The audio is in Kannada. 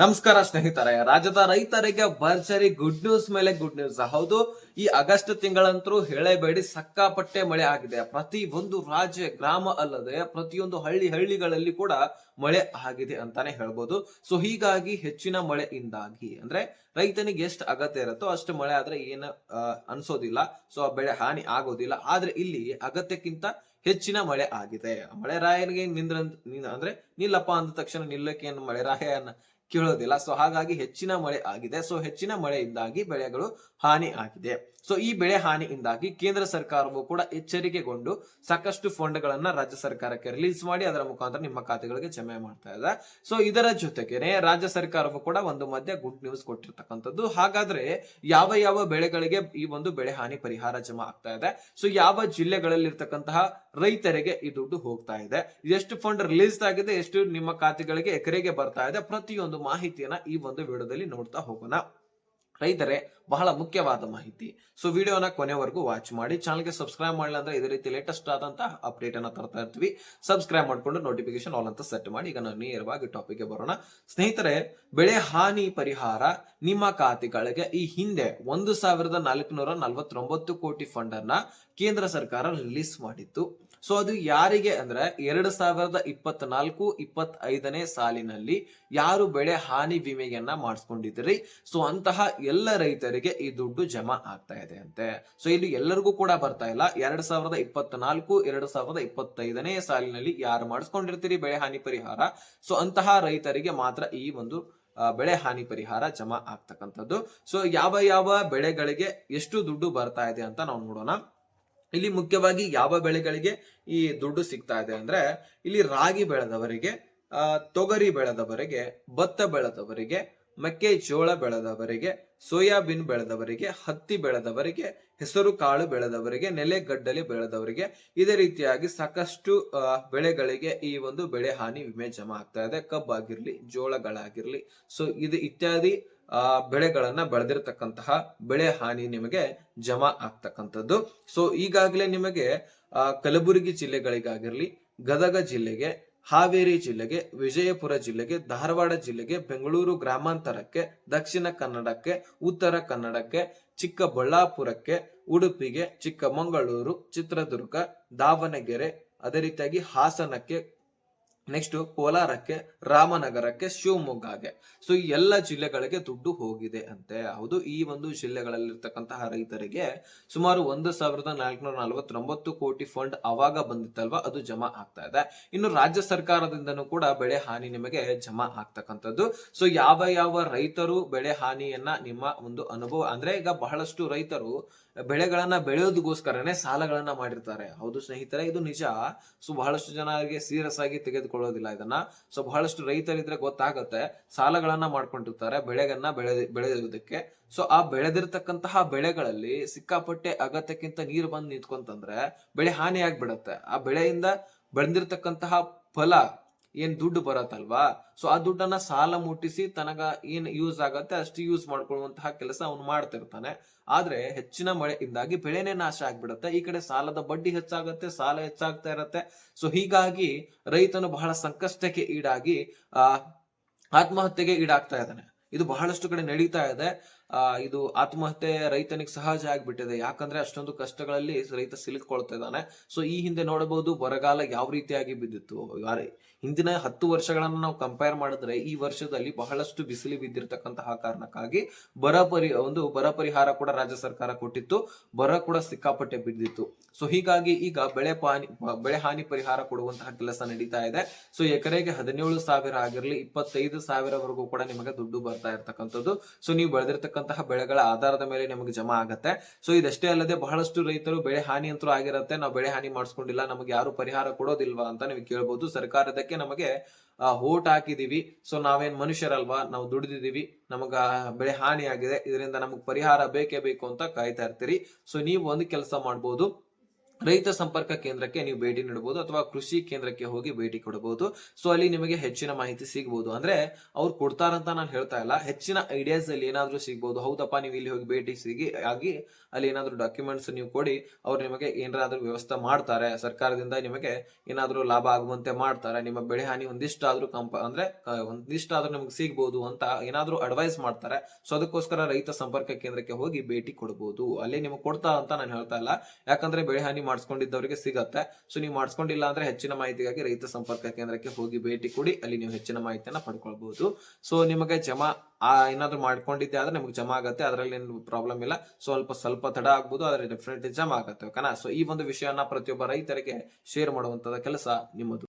ನಮಸ್ಕಾರ ಸ್ನೇಹಿತರೆ, ರಾಜ್ಯದ ರೈತರಿಗೆ ಭರ್ಜರಿ ಗುಡ್ ನ್ಯೂಸ್ ಮೇಲೆ ಗುಡ್ ನ್ಯೂಸ್ ಹೌದು, ಈ ಆಗಸ್ಟ್ ತಿಂಗಳಂತರೂ ಹೇಳಬೇಡಿ ಸಕ್ಕಾಪಟ್ಟೆ ಮಳೆ ಆಗಿದೆ. ಪ್ರತಿ ಒಂದು ರಾಜ್ಯ ಗ್ರಾಮ ಅಲ್ಲದೆ ಪ್ರತಿಯೊಂದು ಹಳ್ಳಿ ಹಳ್ಳಿಗಳಲ್ಲಿ ಕೂಡ ಮಳೆ ಆಗಿದೆ ಅಂತಾನೆ ಹೇಳ್ಬೋದು. ಸೊ ಹೀಗಾಗಿ ಹೆಚ್ಚಿನ ಮಳೆಯಿಂದಾಗಿ, ಅಂದ್ರೆ ರೈತನಿಗೆ ಎಷ್ಟು ಅಗತ್ಯ ಇರುತ್ತೋ ಅಷ್ಟು ಮಳೆ ಆದ್ರೆ ಏನು ಅನ್ಸೋದಿಲ್ಲ. ಸೊ ಬೆಳೆ ಹಾನಿ ಆಗೋದಿಲ್ಲ. ಆದ್ರೆ ಇಲ್ಲಿ ಅಗತ್ಯಕ್ಕಿಂತ ಹೆಚ್ಚಿನ ಮಳೆ ಆಗಿದೆ. ಮಳೆ ರಾಯನಿಗೆ ನಿಂದ್ರ ಅಂದ್ರೆ ನಿಲ್ಲಪ್ಪ ಅಂದ ತಕ್ಷಣ ನಿಲ್ಲಕ್ಕೆ ಏನು ಮಳೆ ರಾಯನ ಕೇಳೋದಿಲ್ಲ ಸೊ ಹಾಗಾಗಿ ಹೆಚ್ಚಿನ ಮಳೆ ಆಗಿದೆ. ಸೊ ಹೆಚ್ಚಿನ ಮಳೆಯಿಂದಾಗಿ ಬೆಳೆಗಳು ಹಾನಿ ಆಗಿದೆ. ಸೊ ಈ ಬೆಳೆ ಹಾನಿಯಿಂದಾಗಿ ಕೇಂದ್ರ ಸರ್ಕಾರವು ಕೂಡ ಎಚ್ಚರಿಕೆಗೊಂಡು ಸಾಕಷ್ಟು ಫಂಡ್ ಗಳನ್ನ ರಾಜ್ಯ ಸರ್ಕಾರಕ್ಕೆ ರಿಲೀಸ್ ಮಾಡಿ ಅದರ ಮುಖಾಂತರ ನಿಮ್ಮ ಖಾತೆಗಳಿಗೆ ಜಮೆ ಮಾಡ್ತಾ ಇದೆ. ಸೊ ಇದರ ಜೊತೆಗೆನೆ ರಾಜ್ಯ ಸರ್ಕಾರವು ಕೂಡ ಒಂದು ಮಧ್ಯ ಗುಡ್ ನ್ಯೂಸ್ ಕೊಟ್ಟಿರ್ತಕ್ಕಂಥದ್ದು. ಹಾಗಾದ್ರೆ ಯಾವ ಯಾವ ಬೆಳೆಗಳಿಗೆ ಈ ಒಂದು ಬೆಳೆ ಹಾನಿ ಪರಿಹಾರ ಜಮಾ ಆಗ್ತಾ ಇದೆ? ಸೊ ಯಾವ ಜಿಲ್ಲೆಗಳಲ್ಲಿ ಇರ್ತಕ್ಕಂತಹ ರೈತರಿಗೆ ಈ ದುಡ್ಡು ಹೋಗ್ತಾ ಇದೆ? ಎಷ್ಟು ಫಂಡ್ ರಿಲೀಸ್ ಆಗಿದೆ? ಎಷ್ಟು ನಿಮ್ಮ ಖಾತೆಗಳಿಗೆ ಎಕರೆಗೆ ಬರ್ತಾ ಇದೆ? ಪ್ರತಿಯೊಂದು ಮಾಹಿತಿಯನ್ನ ಈ ಒಂದು ವಿಡಿಯೋದಲ್ಲಿ ನೋಡ್ತಾ ಹೋಗೋಣ. ರೈತರೇ, ಬಹಳ ಮುಖ್ಯವಾದ ಮಾಹಿತಿ. ಸೊ ವಿಡಿಯೋನ ಕೊನೆವರೆಗೂ ವಾಚ್ ಮಾಡಿ. ಚಾನಲ್ಗೆ ಸಬ್ಸ್ಕ್ರೈಬ್ ಮಾಡಿಲ್ಲ ಅಂದ್ರೆ ಇದೇ ರೀತಿ ಲೇಟೆಸ್ಟ್ ಆದಂತಹ ಅಪ್ಡೇಟ್ ಅನ್ನ ತರ್ತಾ ಇರ್ತೀವಿ. ಸಬ್ಸ್ಕ್ರೈಬ್ ಮಾಡ್ಕೊಂಡು ನೋಟಿಫಿಕೇಶನ್ ಆಲ್ ಅಂತ ಸೆಟ್ ಮಾಡಿ. ಈಗ ನಾವು ನೇರವಾಗಿ ಟಾಪಿಕ್ಗೆ ಬರೋಣ. ಸ್ನೇಹಿತರೆ, ಬೆಳೆ ಹಾನಿ ಪರಿಹಾರ ನಿಮ್ಮ ಖಾತೆಗಳಿಗೆ ಈ ಹಿಂದೆ ಒಂದು ಸಾವಿರದ ನಾಲ್ಕುನೂರ ನಲವತ್ತೊಂಬತ್ತು ಕೋಟಿ ಫಂಡ್ ಅನ್ನ ಕೇಂದ್ರ ಸರ್ಕಾರ ರಿಲೀಸ್ ಮಾಡಿತ್ತು. ಸೊ ಅದು ಯಾರಿಗೆ ಅಂದ್ರೆ ಎರಡು ಸಾವಿರದ ಇಪ್ಪತ್ನಾಲ್ಕು, ಇಪ್ಪತ್ತೈದನೇ ಸಾಲಿನಲ್ಲಿ ಯಾರು ಬೆಳೆ ಹಾನಿ ವಿಮೆಯನ್ನ ಮಾಡಿಸ್ಕೊಂಡಿದ್ರಿ? ಸೊ ಅಂತಹ ಎಲ್ಲ ರೈತರಿಗೆ ಈ ದುಡ್ಡು ಜಮಾ ಆಗ್ತಾ ಇದೆ ಅಂತೆ. ಸೊ ಇಲ್ಲಿ ಎಲ್ಲರಿಗೂ ಕೂಡ ಬರ್ತಾ ಇಲ್ಲ. ಎರಡ್ ಸಾವಿರದ ಇಪ್ಪತ್ನಾಲ್ಕು, ಎರಡ್ ಸಾವಿರದ ಇಪ್ಪತ್ತೈದನೇ ಸಾಲಿನಲ್ಲಿ ಯಾರು ಮಾಡಿಸ್ಕೊಂಡಿರ್ತೀರಿ ಬೆಳೆ ಹಾನಿ ಪರಿಹಾರ? ಸೊ ಅಂತಹ ರೈತರಿಗೆ ಮಾತ್ರ ಈ ಒಂದು ಬೆಳೆ ಹಾನಿ ಪರಿಹಾರ ಜಮಾ ಆಗ್ತಕ್ಕಂಥದ್ದು. ಸೊ ಯಾವ ಯಾವ ಬೆಳೆಗಳಿಗೆ ಎಷ್ಟು ದುಡ್ಡು ಬರ್ತಾ ಇದೆ ಅಂತ ನಾವು ನೋಡೋಣ. ಇಲ್ಲಿ ಮುಖ್ಯವಾಗಿ ಯಾವ ಬೆಳೆಗಳಿಗೆ ಈ ದುಡ್ಡು ಸಿಗ್ತಾ ಇದೆ ಅಂದ್ರೆ, ಇಲ್ಲಿ ರಾಗಿ ಬೆಳೆದವರಿಗೆ ತೊಗರಿ ಬೆಳೆದವರಿಗೆ, ಭತ್ತ ಬೆಳೆದವರಿಗೆ ಮೆಕ್ಕೆಜೋಳ ಬೆಳೆದವರಿಗೆ ಸೋಯಾಬೀನ್ ಬೆಳೆದವರಿಗೆ ಹತ್ತಿ ಬೆಳೆದವರಿಗೆ ಹೆಸರು ಕಾಳು ಬೆಳೆದವರಿಗೆ ನೆಲೆಗಡ್ಡಲೆ ಬೆಳೆದವರಿಗೆ ಇದೇ ರೀತಿಯಾಗಿ ಸಾಕಷ್ಟು ಬೆಳೆಗಳಿಗೆ ಈ ಒಂದು ಬೆಳೆ ಹಾನಿ ವಿಮೆ ಜಮಾ ಆಗ್ತಾ ಇದೆ. ಕಬ್ಬಾಗಿರ್ಲಿ ಜೋಳಗಳಾಗಿರ್ಲಿ ಸೊ ಇದು ಇತ್ಯಾದಿ ಆ ಬೆಳೆಗಳನ್ನ ಬೆಳೆದಿರ್ತಕ್ಕಂತಹ ಬೆಳೆ ಹಾನಿ ನಿಮಗೆ ಜಮಾ ಆಗ್ತಕ್ಕಂಥದ್ದು. ಸೊ ಈಗಾಗಲೇ ನಿಮಗೆ ಆ, ಕಲಬುರಗಿ ಜಿಲ್ಲೆಗಳಿಗಾಗಿರ್ಲಿ ಗದಗ ಜಿಲ್ಲೆಗೆ ಹಾವೇರಿ ಜಿಲ್ಲೆಗೆ, ವಿಜಯಪುರ ಜಿಲ್ಲೆಗೆ, ಧಾರವಾಡ ಜಿಲ್ಲೆಗೆ, ಬೆಂಗಳೂರು ಗ್ರಾಮಾಂತರಕ್ಕೆ, ದಕ್ಷಿಣ ಕನ್ನಡಕ್ಕೆ, ಉತ್ತರ ಕನ್ನಡಕ್ಕೆ, ಚಿಕ್ಕಬಳ್ಳಾಪುರಕ್ಕೆ, ಉಡುಪಿಗೆ, ಚಿಕ್ಕಮಂಗಳೂರು, ಚಿತ್ರದುರ್ಗ, ದಾವಣಗೆರೆ, ಅದೇ ರೀತಿಯಾಗಿ ಹಾಸನಕ್ಕೆ ನೆಕ್ಸ್ಟ್ ಕೋಲಾರಕ್ಕೆ, ರಾಮನಗರಕ್ಕೆ, ಶಿವಮೊಗ್ಗಗೆ. ಸೊ ಈ ಎಲ್ಲ ಜಿಲ್ಲೆಗಳಿಗೆ ದುಡ್ಡು ಹೋಗಿದೆ ಅಂತೆ. ಹೌದು, ಈ ಒಂದು ಜಿಲ್ಲೆಗಳಲ್ಲಿರ್ತಕ್ಕಂತಹ ರೈತರಿಗೆ ಸುಮಾರು ಒಂದು ಸಾವಿರದ ನಾಲ್ಕುನೂರ ನಲವತ್ತೊಂಬತ್ತು ಕೋಟಿ ಫಂಡ್ ಅವಾಗ ಬಂದಿತ್ತಲ್ವಾ? ಅದು ಜಮಾ ಆಗ್ತಾ ಇದೆ. ಇನ್ನು ರಾಜ್ಯ ಸರ್ಕಾರದಿಂದನೂ ಕೂಡ ಬೆಳೆ ಹಾನಿ ನಿಮಗೆ ಜಮಾ ಆಗ್ತಕ್ಕಂಥದ್ದು. ಸೊ ಯಾವ ಯಾವ ರೈತರು ಬೆಳೆ ಹಾನಿಯನ್ನ ನಿಮ್ಮ ಒಂದು ಅನುಭವ, ಅಂದ್ರೆ ಈಗ ಬಹಳಷ್ಟು ರೈತರು ಬೆಳೆಗಳನ್ನ ಬೆಳೆಯೋದಕ್ಕೋಸ್ಕರನೇ ಸಾಲಗಳನ್ನ ಮಾಡಿರ್ತಾರೆ. ಹೌದು ಸ್ನೇಹಿತರೆ, ಇದು ನಿಜ. ಸೊ ಬಹಳಷ್ಟು ಜನರಿಗೆ ಸೀರಿಯಸ್ ಆಗಿ ತೆಗೆದುಕೊಳ್ಳೋದಿಲ್ಲ ಇದನ್ನ. ಸೊ ಬಹಳಷ್ಟು ರೈತರಿದ್ರೆ ಗೊತ್ತಾಗುತ್ತೆ. ಸಾಲಗಳನ್ನ ಮಾಡ್ಕೊಂಡಿರ್ತಾರೆ ಬೆಳೆಗನ್ನ ಬೆಳೆ ಬೆಳೆಯೋದಕ್ಕೆ ಸೊ ಆ ಬೆಳೆದಿರ್ತಕ್ಕಂತಹ ಬೆಳೆಗಳಲ್ಲಿ ಸಿಕ್ಕಾಪಟ್ಟೆ ಅಗತ್ಯಕ್ಕಿಂತ ನೀರು ಬಂದು ನಿಂತ್ಕೊಂತಂದ್ರೆ ಬೆಳೆ ಹಾನಿ ಆಗ್ಬಿಡತ್ತೆ ಆ ಬೆಳೆಯಿಂದ ಬೆಳೆದಿರ್ತಕ್ಕಂತಹ ಫಲ ಏನ್ ದುಡ್ಡು ಬರತ್ತಲ್ವಾ? ಸೊ ಆ ದುಡ್ಡನ್ನ ಸಾಲ ಮುಟ್ಟಿಸಿ ತನಗ ಏನ್ ಯೂಸ್ ಆಗತ್ತೆ ಅಷ್ಟು ಯೂಸ್ ಮಾಡ್ಕೊಳ್ಳುವಂತಹ ಕೆಲಸ ಅವನು ಮಾಡ್ತಿರ್ತಾನೆ. ಆದ್ರೆ ಹೆಚ್ಚಿನ ಮಳೆಯಿಂದಾಗಿ ಬೆಳೆನೇ ನಾಶ ಆಗ್ಬಿಡತ್ತೆ. ಈ ಕಡೆ ಸಾಲದ ಬಡ್ಡಿ ಹೆಚ್ಚಾಗತ್ತೆ, ಸಾಲ ಹೆಚ್ಚಾಗ್ತಾ ಇರತ್ತೆ. ಸೊ ಹೀಗಾಗಿ ರೈತನು ಬಹಳ ಸಂಕಷ್ಟಕ್ಕೆ ಈಡಾಗಿ, ಆ, ಆತ್ಮಹತ್ಯೆಗೆ ಈಡಾಗ್ತಾ ಇದ್ದಾನೆ. ಇದು ಬಹಳಷ್ಟು ಕಡೆ ನಡೀತಾ ಇದೆ. ಆ, ಇದು ಆತ್ಮಹತ್ಯೆ ರೈತನಿಗೆ ಸಹಜ ಆಗ್ಬಿಟ್ಟಿದೆ. ಯಾಕಂದ್ರೆ ಅಷ್ಟೊಂದು ಕಷ್ಟಗಳಲ್ಲಿ ರೈತ ಸಿಲುಕೊಳ್ತಾ ಇದ್ದಾನೆ. ಸೊ ಈ ಹಿಂದೆ ನೋಡಬಹುದು ಬರಗಾಲ ಯಾವ ರೀತಿಯಾಗಿ ಬಿದ್ದಿತ್ತು. ಹಿಂದಿನ ಹತ್ತು ವರ್ಷಗಳನ್ನ ನಾವು ಕಂಪೇರ್ ಮಾಡಿದ್ರೆ ಈ ವರ್ಷದಲ್ಲಿ ಬಹಳಷ್ಟು ಬಿಸಿಲು ಬಿದ್ದಿರ್ತಕ್ಕಂತಹ ಕಾರಣಕ್ಕಾಗಿ ಬರ ಪರಿ, ಒಂದು ಬರ ಪರಿಹಾರ ಕೂಡ ರಾಜ್ಯ ಸರ್ಕಾರ ಕೊಟ್ಟಿತ್ತು. ಬರ ಕೂಡ ಸಿಕ್ಕಾಪಟ್ಟೆ ಬಿದ್ದಿತ್ತು. ಸೊ ಹೀಗಾಗಿ ಈಗ ಬೆಳೆ ಪಾನಿ, ಬೆಳೆ ಹಾನಿ ಪರಿಹಾರ ಕೊಡುವಂತಹ ಕೆಲಸ ನಡೀತಾ ಇದೆ. ಸೊ ಎಕರೆಗೆ ಹದಿನೇಳು ಸಾವಿರ ಆಗಿರ್ಲಿ, ಇಪ್ಪತ್ತೈದು ಸಾವಿರವರೆಗೂ ಕೂಡ ನಿಮಗೆ ದುಡ್ಡು ಬರ್ತಾ ಇರ್ತಕ್ಕಂಥದ್ದು. ಸೊ ನೀವು ಬೆಳೆದಿರ್ತಕ್ಕಂತಹ ಬೆಳೆಗಳ ಆಧಾರದ ಮೇಲೆ ನಿಮಗೆ ಜಮಾ ಆಗತ್ತೆ. ಸೊ ಇದಷ್ಟೇ ಅಲ್ಲದೆ ಬಹಳಷ್ಟು ರೈತರು ಬೆಳೆ ಹಾನಿ ಅಂತೂ ಆಗಿರತ್ತೆ. ನಾವು ಬೆಳೆ ಹಾನಿ ಮಾಡಿಸ್ಕೊಂಡಿಲ್ಲ. ನಮಗೆ ಯಾರು ಪರಿಹಾರ ಕೊಡೋದಿಲ್ವಾ ಅಂತ ನೀವು ಕೇಳ್ಬೋದು. ಸರ್ಕಾರದಕ್ಕೆ ನಮಗೆ ಓಟ್ ಹಾಕಿದೀವಿ. ಸೊ ನಾವೇನ್ ಮನುಷ್ಯರಲ್ವಾ? ನಾವು ದುಡಿದಿದೀವಿ. ನಮಗ ಬೆಳೆ ಹಾನಿ ಆಗಿದೆ ಇದರಿಂದ ನಮಗ್ ಪರಿಹಾರ ಬೇಕೇ ಬೇಕು ಅಂತ ಕಾಯ್ತಾ ಇರ್ತೀರಿ. ಸೊ ನೀವು ಒಂದು ಕೆಲಸ ಮಾಡ್ಬೋದು. ರೈತ ಸಂಪರ್ಕ ಕೇಂದ್ರಕ್ಕೆ ನೀವು ಭೇಟಿ ನೀಡಬಹುದು ಅಥವಾ ಕೃಷಿ ಕೇಂದ್ರಕ್ಕೆ ಹೋಗಿ ಭೇಟಿ ಕೊಡಬಹುದು. ಸೊ ಅಲ್ಲಿ ನಿಮಗೆ ಹೆಚ್ಚಿನ ಮಾಹಿತಿ ಸಿಗಬಹುದು ಅಂದ್ರೆ ಅವ್ರು ಕೊಡ್ತಾರಂತ ನಾನು ಹೇಳ್ತಾ ಇಲ್ಲ. ಹೆಚ್ಚಿನ ಐಡಿಯಾಸ್ ಅಲ್ಲಿ ಏನಾದ್ರೂ ಸಿಗಬಹುದು ಹೌದಪ್ಪ, ನೀವು ಇಲ್ಲಿ ಹೋಗಿ ಭೇಟಿ ಸಿಗಿ, ಆಗಿ ಅಲ್ಲಿ ಏನಾದ್ರೂ ಡಾಕ್ಯುಮೆಂಟ್ಸ್ ನೀವು ಕೊಡಿ, ಅವ್ರು ನಿಮಗೆ ಏನಾದ್ರೂ ವ್ಯವಸ್ಥೆ ಮಾಡ್ತಾರೆ. ಸರ್ಕಾರದಿಂದ ನಿಮಗೆ ಏನಾದ್ರೂ ಲಾಭ ಆಗುವಂತೆ ಮಾಡ್ತಾರೆ. ನಿಮ್ಮ ಬೆಳೆ ಹಾನಿ ಒಂದಿಷ್ಟಾದ್ರೂ ಕಂಪ, ಅಂದ್ರೆ ಒಂದಿಷ್ಟಾದ್ರೂ ನಿಮ್ಗೆ ಸಿಗ್ಬೋದು ಅಂತ ಏನಾದ್ರೂ ಅಡ್ವೈಸ್ ಮಾಡ್ತಾರೆ. ಸೊ ಅದಕ್ಕೋಸ್ಕರ ರೈತ ಸಂಪರ್ಕ ಕೇಂದ್ರಕ್ಕೆ ಹೋಗಿ ಭೇಟಿ ಕೊಡಬಹುದು. ಅಲ್ಲಿ ನಿಮಗೆ ಕೊಡ್ತಾ ಅಂತ ನಾನು ಹೇಳ್ತಾ ಇಲ್ಲ. ಯಾಕಂದ್ರೆ ಬೆಳೆ ಹಾನಿ ಮಾಡಿಸ್ಕೊಂಡಿದ್ದವರಿಗೆ ಸಿಗತ್ತೆ. ಸೊ ನೀವು ಮಾಡಿಸ್ಕೊಂಡಿಲ್ಲ ಅಂದ್ರೆ ಹೆಚ್ಚಿನ ಮಾಹಿತಿಗಾಗಿ ರೈತ ಸಂಪರ್ಕ ಕೇಂದ್ರಕ್ಕೆ ಹೋಗಿ ಭೇಟಿ ಕೊಡಿ. ಅಲ್ಲಿ ನೀವು ಹೆಚ್ಚಿನ ಮಾಹಿತಿಯನ್ನ ಪಡ್ಕೊಳ್ಬಹುದು ಸೊ ನಿಮಗೆ ಜಮಾ, ಆ, ಏನಾದ್ರು ಮಾಡ್ಕೊಂಡಿದ್ದೆ ಆದ್ರೆ ನಿಮ್ಗೆ ಜಮಾ ಆಗತ್ತೆ. ಅದರಲ್ಲಿ ಏನು ಪ್ರಾಬ್ಲಮ್ ಇಲ್ಲ. ಸ್ವಲ್ಪ ಸ್ವಲ್ಪ ತಡ ಆಗ್ಬೋದು, ಆದ್ರೆ ಡೆಫಿನೆಟ್ಲಿ ಜಮಾ ಆಗತ್ತೆ ಓಕೆನಾ ಸೊ ಈ ಒಂದು ವಿಷಯನ ಪ್ರತಿಯೊಬ್ಬ ರೈತರಿಗೆ ಶೇರ್ ಮಾಡುವಂತದ ಕೆಲಸ ನಿಮ್ಮದು.